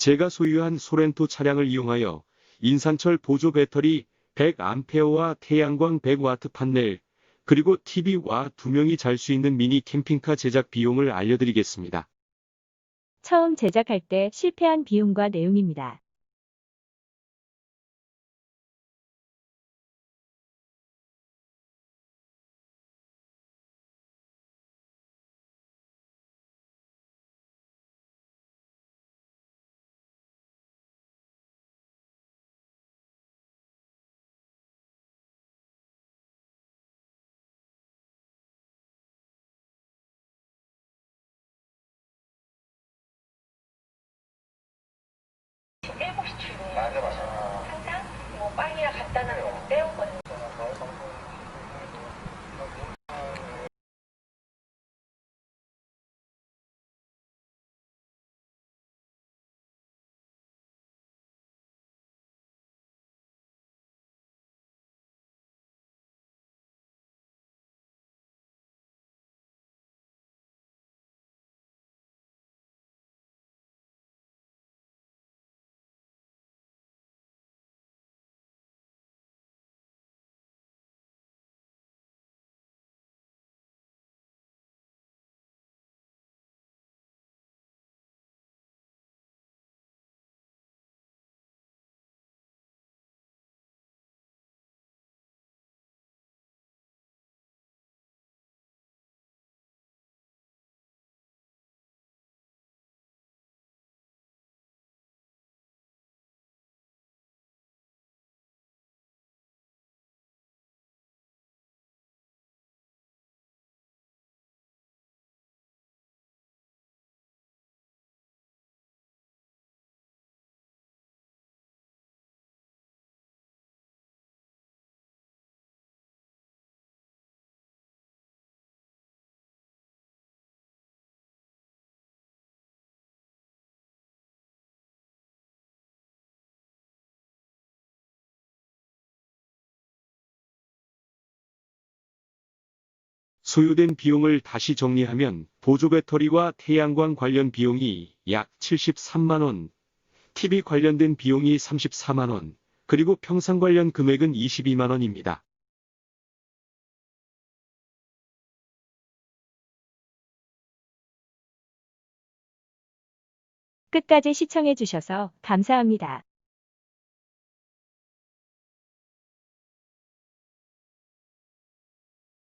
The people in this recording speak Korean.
제가 소유한 소렌토 차량을 이용하여 인산철 보조 배터리 100A와 태양광 100W 판넬, 그리고 TV와 두 명이 잘 수 있는 미니 캠핑카 제작 비용을 알려드리겠습니다. 처음 제작할 때 실패한 비용과 내용입니다. 빵이랑 갖다 놔놓고 때우거든 소요된 비용을 다시 정리하면 보조 배터리와 태양광 관련 비용이 약 73만원, TV 관련된 비용이 34만원, 그리고 평상 관련 금액은 22만원입니다. 끝까지 시청해 주셔서 감사합니다.